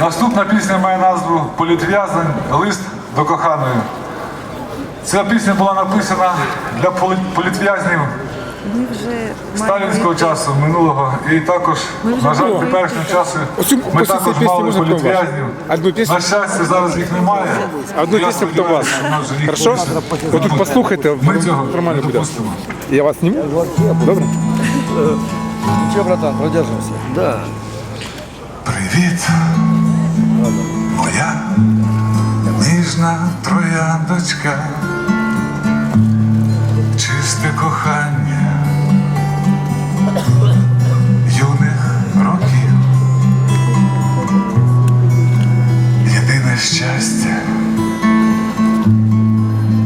Наступна пісня має назву Політв'язень лист до коханої. Ця пісня була написана для політв'язнів сталінського часу минулого. І також, на жаль, в теперішньому часі ми також мали політв'язнів. Одну пісню? На щастя, зараз їх немає. А Одну пісню хто вас. Хорошо? тут послухайте, Ми цього нормально буде. допустимо. Я вас зніму? Добре? Че, братан, продержимся? Да. Привіт, моя ніжна трояндочка, чисте кохання юних років, єдине щастя,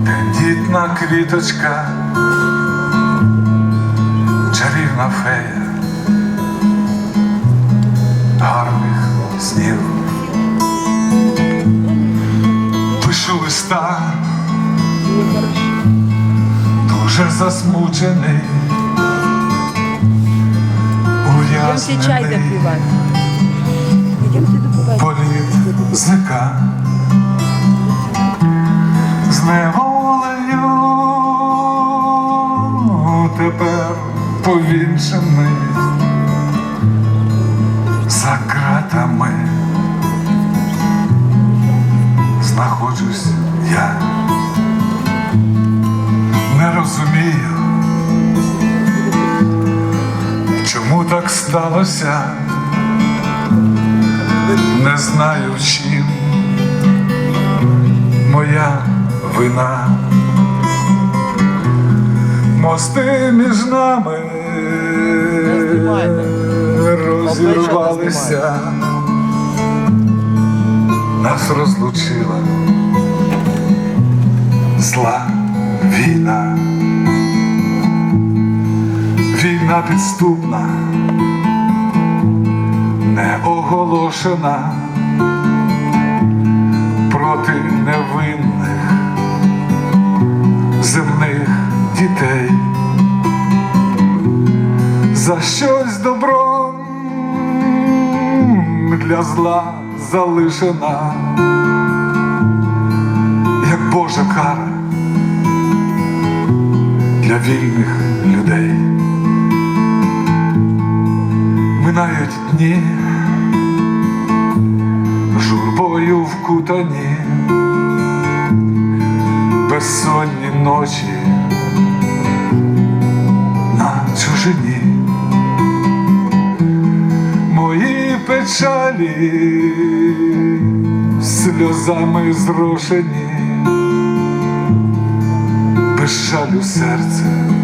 тендітна квіточка, чарівна фея засмучений, ув'язнений. Політ зика з неволею. Тепер повінчений. За ґратами. Знаходжусь я сталося. Не знаю чим. Моя вина. Мости між нами розірвалися, нас розлучила зла війна, війна підступна не оголошена проти невинних земних дітей. За щось добро для зла залишена, як Божа кара для вільних людей. Минають дні. Журбою вкутані, безсонні ночі. На чужині. Мої печалі. Сльозами зрошені, без жалю серце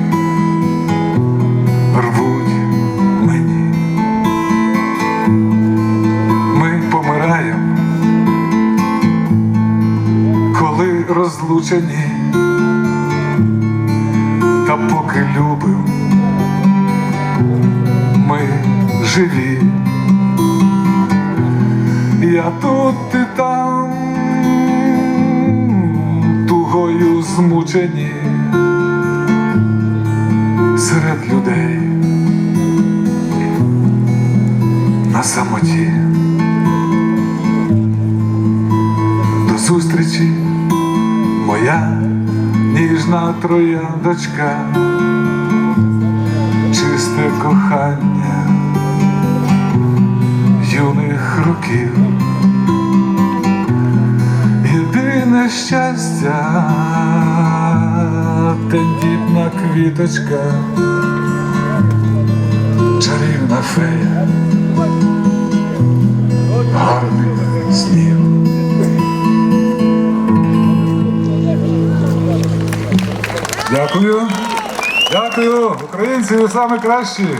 розлучені, та поки любим, ми живі. Я тут ти там, тугою змучені серед людей на самоті. Зустрічі, моя ніжна трояндочка, чисте кохання юних років. Єдине щастя, тендітна квіточка, чарівна фея, гарних снів. Дякую. Дякую. Українці, ви самі кращі.